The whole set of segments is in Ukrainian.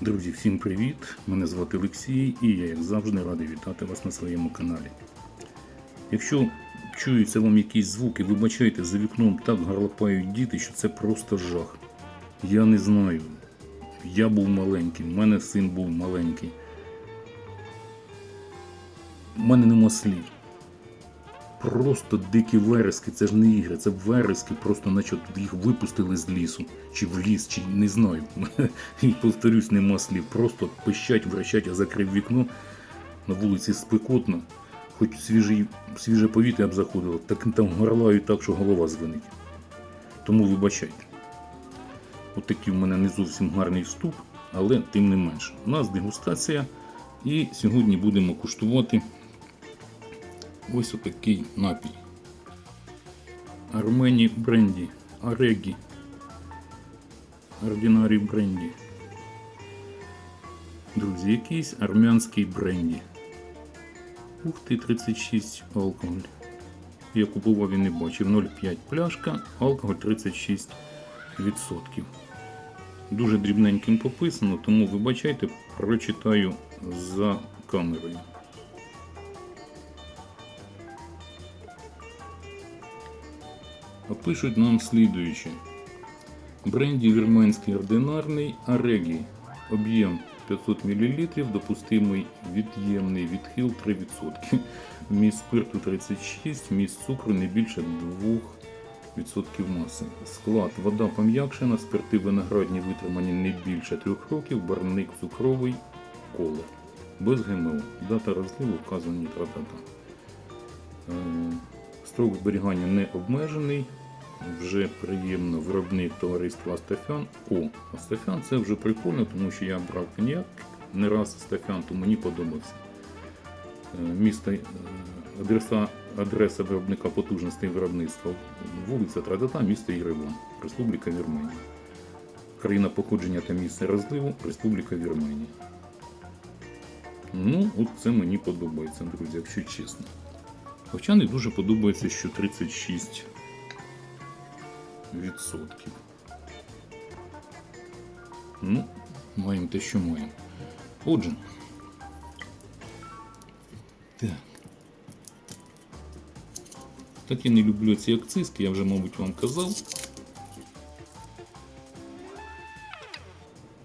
Друзі, всім привіт! Мене звати Олексій і я, як завжди, радий вітати вас на своєму каналі. Якщо чуються вам якісь звуки, вибачайте, за вікном так гарлопають діти, що це просто жах. Я не знаю. Я був маленький, в мене син був маленький. У мене нема слів. Просто дикі верески, це ж не ігри, це верески, просто наче от їх випустили з лісу, чи в ліс, чи не знаю. І повторюсь, нема слів. Просто пищать, вращать, я закрив вікно. На вулиці спекотно, хоч свіжий, свіже повітря б заходило, так там горлають так, що голова звенить. Тому вибачайте. От такий в мене не зовсім гарний вступ, але тим не менше. У нас дегустація. І сьогодні будемо куштувати ось отакий напій. Армені бренді. Арегі. Ординарі бренді. Друзі, якийсь армянський бренді. Ух ти, 36 алкоголь. Я купував і не бачив. 0,5 пляшка, алкоголь 36%. Дуже дрібненьким пописано, тому вибачайте, прочитаю за камерою. Пишуть нам слідуюче. Бренді вірменський ординарний Арегі. Об'єм 500 мл, допустимий від'ємний відхил 3%. Вміст спирту 36, вміст цукру не більше 2% маси. Склад вода пом'якшена, спирти виноградні витримані не більше 3 років, барник цукровий, колер. Без ГМО. Дата розливу вказані тра-та-та. Строк зберігання не обмежений. Вже приємно виробник товариства Астафян. О, Астафян це вже прикольно, тому що я брав коньяк не раз Астафян, то мені подобався. Е, Місто, е, адреса, адреса виробника потужностей виробництва вулиця Традата, місто Єреван, Республіка Вірменія. Країна походження та місце розливу Республіка Вірменія. Ну, от це мені подобається, друзі, якщо чесно. Не дуже подобається, що 36 відсотків. Ну, маємо те, що маємо. Отже. Так. Так я не люблю ці акцизки, я вже, мабуть, вам казав.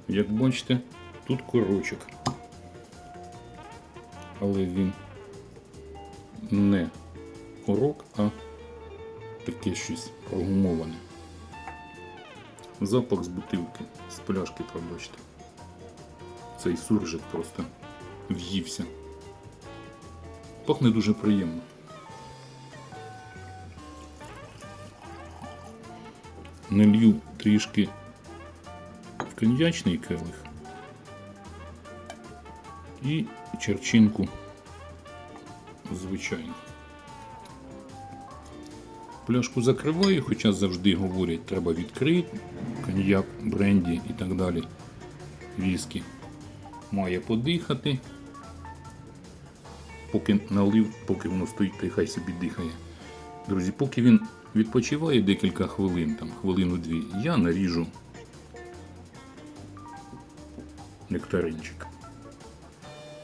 Як бачите, тут корочок. Але він не корок, а таке щось прогумоване. Запах з бутилки, з пляшки, пробачте. Цей суржик просто в'ївся. Пахне дуже приємно. Налью трішки в коньячний келих і черчинку звичайно. Пляшку закриваю, хоча завжди говорять, треба відкрити коньяк, бренді і так далі. Віскі має подихати. Поки налив, поки воно стоїть, й хай собі дихає. Друзі, поки він відпочиває декілька хвилин, там, хвилину-дві, я наріжу нектаринчик.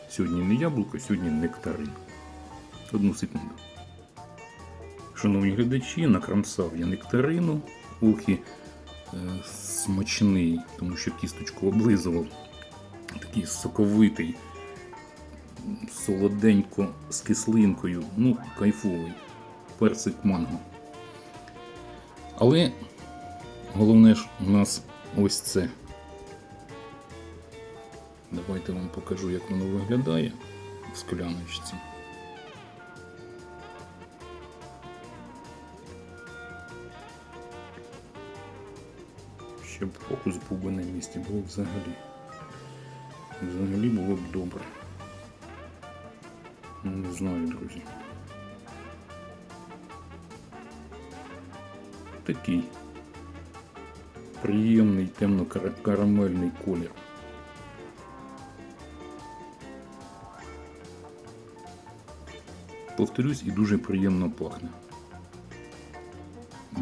Сьогодні не яблуко, сьогодні нектарин. Одну секунду. Шановні глядачі, накрамсав я нектарину, і е, смачний, тому що кісточку облизував. Такий соковитий, солоденько з кислинкою, ну, кайфовий. Персик манго. Але головне ж у нас ось це. Давайте вам покажу, як воно виглядає в скляночці. Щоб фокус був би на місці, було б взагалі. Взагалі було б добре. Ну, Не знаю, друзі. Такий приємний темно-карамельний колір. Повторюсь, і дуже приємно пахне.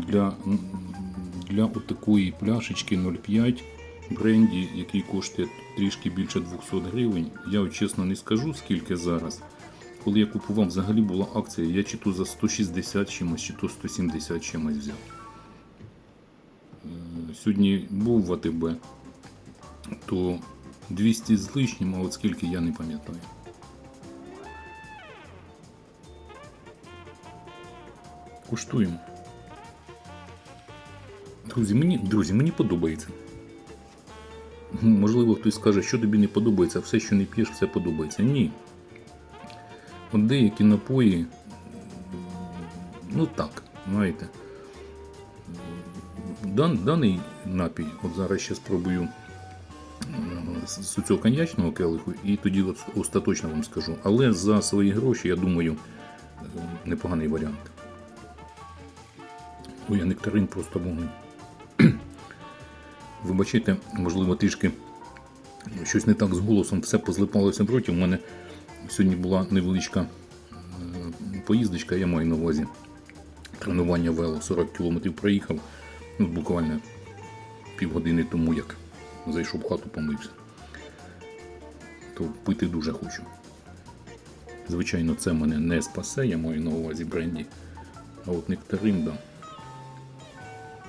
для, для отакої пляшечки 0,5 бренді, який коштує трішки більше 200 гривень. Я чесно не скажу скільки зараз. Коли я купував, взагалі була акція, я чи то за 160 чимось, чи то 170 чимось взяв. Е, Сьогодні був в АТБ, то 200 з лишнім, а от скільки я не пам'ятаю. Куштуємо. Друзі, мені, друзі, мені подобається. Можливо, хтось скаже, що тобі не подобається, все, що не п'єш, все подобається. Ні. От деякі напої, ну так, знаєте. Дан, даний напій, от зараз ще спробую з з цього коньячного келиху, і тоді остаточно вам скажу. Але за свої гроші, я думаю, е, непоганий варіант. Ой, а нектарин просто вогонь. Вибачайте, можливо, трішки щось не так з голосом, все позлипалося в роті. У мене сьогодні була невеличка е, поїздочка, я маю на увазі. Тренування вело 40 км проїхав. Ну, буквально півгодини тому, як зайшов в хату, помився. То пити дуже хочу. Звичайно, це мене не спасе, я маю на увазі бренді. А от нектарин, да.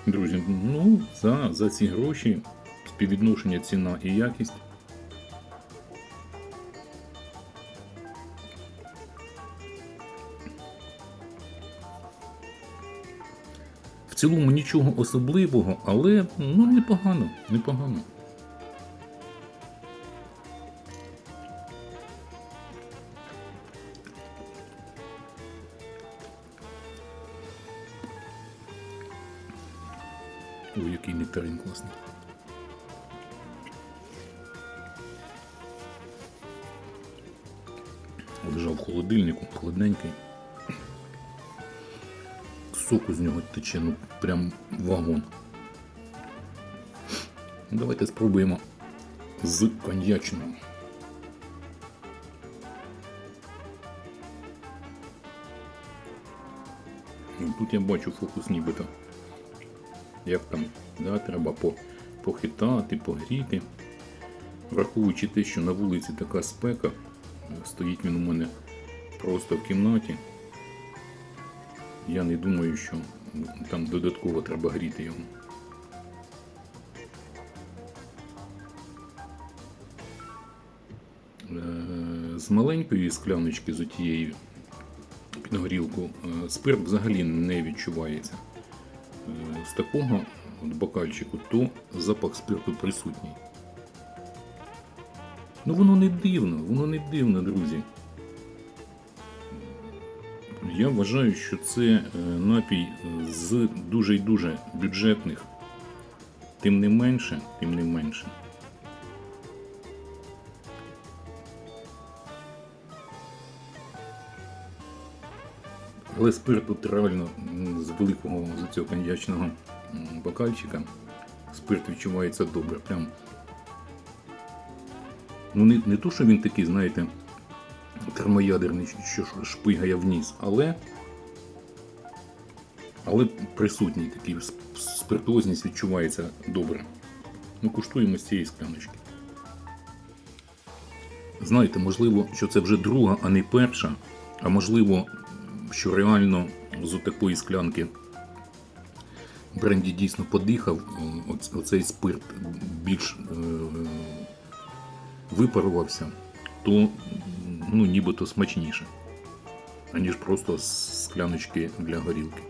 Друзі, ну, за, за ці гроші співвідношення ціна і якість. В цілому нічого особливого, але ну, непогано, непогано. Нектарин. Лежав в холодильнику, холодненький. Соку з нього тече, ну прям вагон. Давайте спробуємо з коньячного. Ну, Тут я бачу фокус нібито як там да, треба похитати, погріти. Враховуючи те, що на вулиці така спека, стоїть він у мене просто в кімнаті. Я не думаю, що там додатково треба гріти його. Е, З маленької скляночки з отією під горілку е, спирт взагалі не відчувається з такого от бокальчику, то запах спирту присутній. Ну воно не дивно, воно не дивно, друзі. Я вважаю, що це е, напій з дуже і дуже бюджетних. Тим не менше, тим не менше. Але спирт тут реально з великого з цього коньячного бокальчика спирт відчувається добре. Прям. Ну, не, не то, що він такий, знаєте, термоядерний, що шпигає вниз, але, але присутній такий сп- спиртуозність відчувається добре. Ну, куштуємо з цієї скляночки. Знаєте, можливо, що це вже друга, а не перша, а можливо, що реально з такої склянки бренді дійсно подихав, е, оцей спирт більш е, випарувався, то ну, нібито смачніше, аніж просто з скляночки для горілки.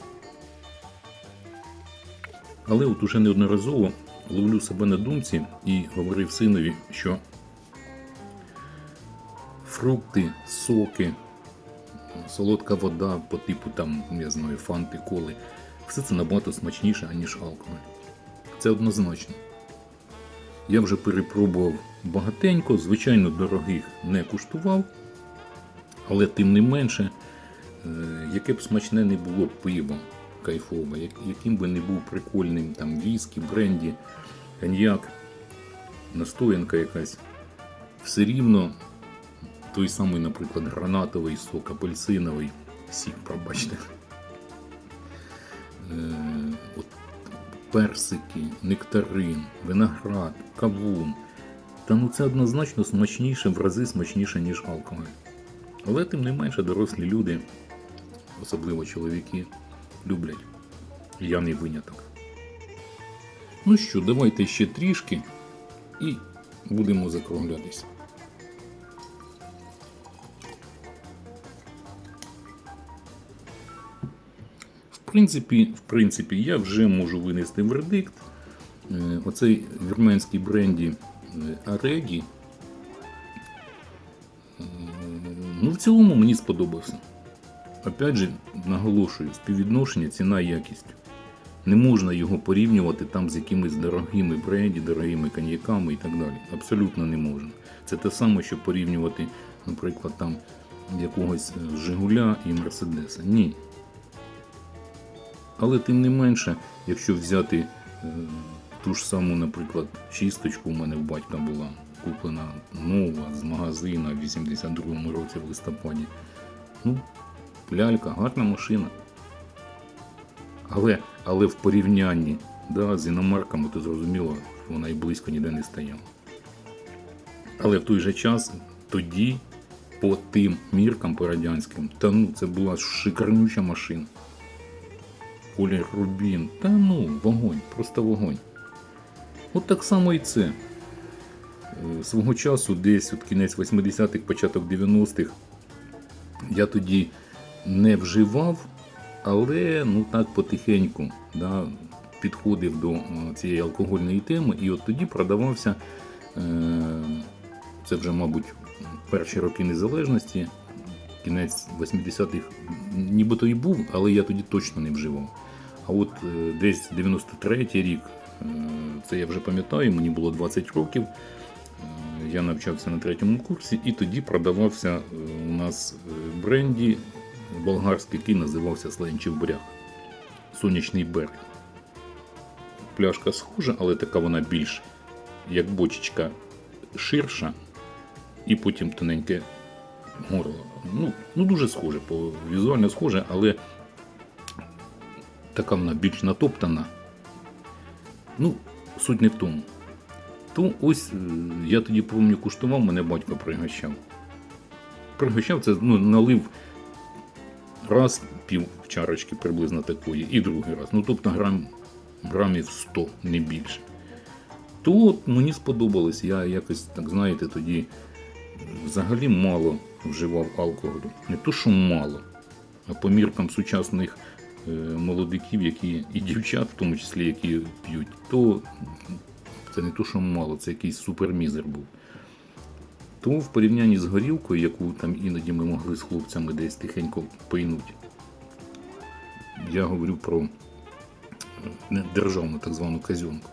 Але от уже неодноразово ловлю себе на думці і говорив синові, що фрукти, соки, солодка вода по типу там, я знаю, фанти, коли. Все це набагато смачніше, ніж алкоголь. Це однозначно. Я вже перепробував багатенько, звичайно, дорогих не куштував, але тим не менше, е, яке б смачне не було пиво кайфове, яким би не був прикольним там віскі, бренді, коньяк, настоянка якась, все рівно той самий, наприклад, гранатовий сок, апельсиновий сік, пробачте. Е, персики, нектарин, виноград, кавун. Та ну це однозначно смачніше, в рази смачніше, ніж алкоголь. Але тим не менше дорослі люди, особливо чоловіки, люблять. Я не виняток. Ну що, давайте ще трішки і будемо закруглятися. В принципі, в принципі, я вже можу винести вердикт. Е, Оцей вірменський бренді е, Арегі. е, Ну, в цілому мені сподобався. Опять же, наголошую, співвідношення ціна-якість. Не можна його порівнювати там з якимись дорогими бренді, дорогими коньяками і так далі. Абсолютно не можна. Це те саме, що порівнювати, наприклад, там якогось Жигуля і Мерседеса. Ні. Але тим не менше, якщо взяти е, ту ж саму, наприклад, шісточку у мене в батька була куплена нова з магазина в 82-му році в листопаді. Ну, лялька, гарна машина. Але, але в порівнянні да, з іномарками, то зрозуміло, що вона і близько ніде не стояла. Але в той же час тоді, по тим міркам по радянським, та ну це була шикарнюча машина. Колір Рубін. Та ну, вогонь, просто вогонь. От так само і це. Е, Свого часу, десь от кінець 80-х, початок 90-х, я тоді не вживав, але ну так потихеньку да, підходив до е, цієї алкогольної теми, і от тоді продавався, е, це вже, мабуть, перші роки незалежності, кінець 80-х, нібито і був, але я тоді точно не вживав. А от е, десь 93-й рік, е, це я вже пам'ятаю, мені було 20 років. е, Я навчався на третьому курсі, і тоді продавався у нас бренді болгарський, який називався Сленчів Бряг. Сонячний берег. Пляшка схожа, але така вона більш як бочечка ширша, і потім тоненьке горло. Ну, ну дуже схоже, візуально схоже, але така вона більш натоптана. Ну, суть не в тому. То ось е, я тоді пам'ятаю, куштував, мене батько пригощав. Пригощав це, ну, налив раз пів чарочки приблизно такої, і другий раз. Ну, тобто грам, грамів 100, не більше. То от мені сподобалось. Я якось, так знаєте, тоді взагалі мало вживав алкоголю. Не то, що мало, а по міркам сучасних молодиків, які і дівчат, в тому числі, які п'ють, то це не то, що мало, це якийсь супермізер був. Тому в порівнянні з горілкою, яку там іноді ми могли з хлопцями десь тихенько пийнути, я говорю про е, державну так звану казьонку.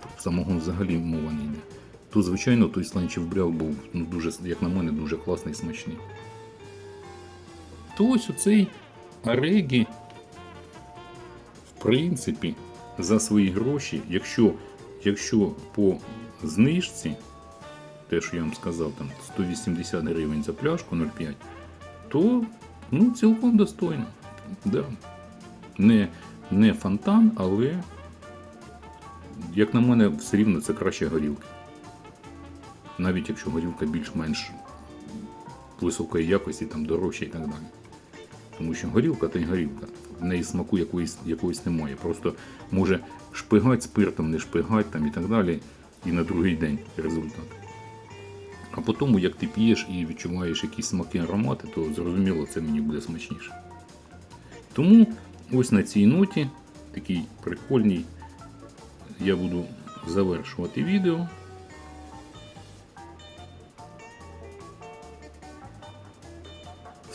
Про самогон взагалі мова не йде. То, звичайно, той сланчів бряв був, ну, дуже, як на мене, дуже класний і смачний. То ось оцей Арегі, принципі, за свої гроші, якщо, якщо по знижці, те, що я вам сказав, там 180 гривень за пляшку 0,5, то ну, цілком достойно. Да. Не, не фонтан, але, як на мене, все рівно це краще горілки. Навіть якщо горілка більш-менш високої якості, там дорожча і так далі. Тому що горілка та й горілка. В неї смаку якоїсь, якоїсь немає. Просто може шпигать спиртом, не шпигать там і так далі. І на другий день результат. А потім, як ти п'єш і відчуваєш якісь смаки аромати, то зрозуміло, це мені буде смачніше. Тому ось на цій ноті, такій прикольній, я буду завершувати відео.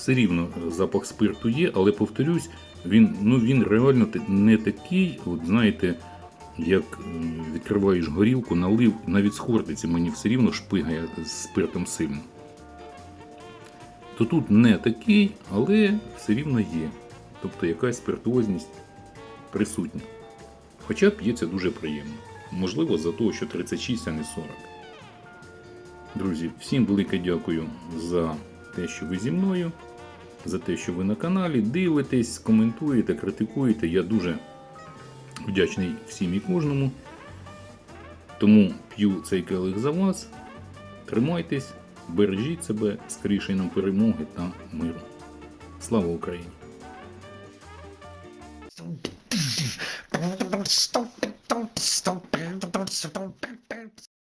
Все рівно е, запах спирту є, але повторюсь, він, ну, він реально не такий, от знаєте, як відкриваєш горілку, налив, навіть з хортиці мені все рівно шпигає спиртом сильно. То тут не такий, але все рівно є. Тобто якась спиртуозність присутня. Хоча п'ється дуже приємно. Можливо, за того, що 36, а не 40. Друзі, всім велике дякую за те, що ви зі мною, за те, що ви на каналі, дивитесь, коментуєте, критикуєте. Я дуже Вдячний всім і кожному. Тому п'ю цей келих за вас. Тримайтесь, бережіть себе, скоріше нам перемоги та миру. Слава Україні! Stop, stop, stop.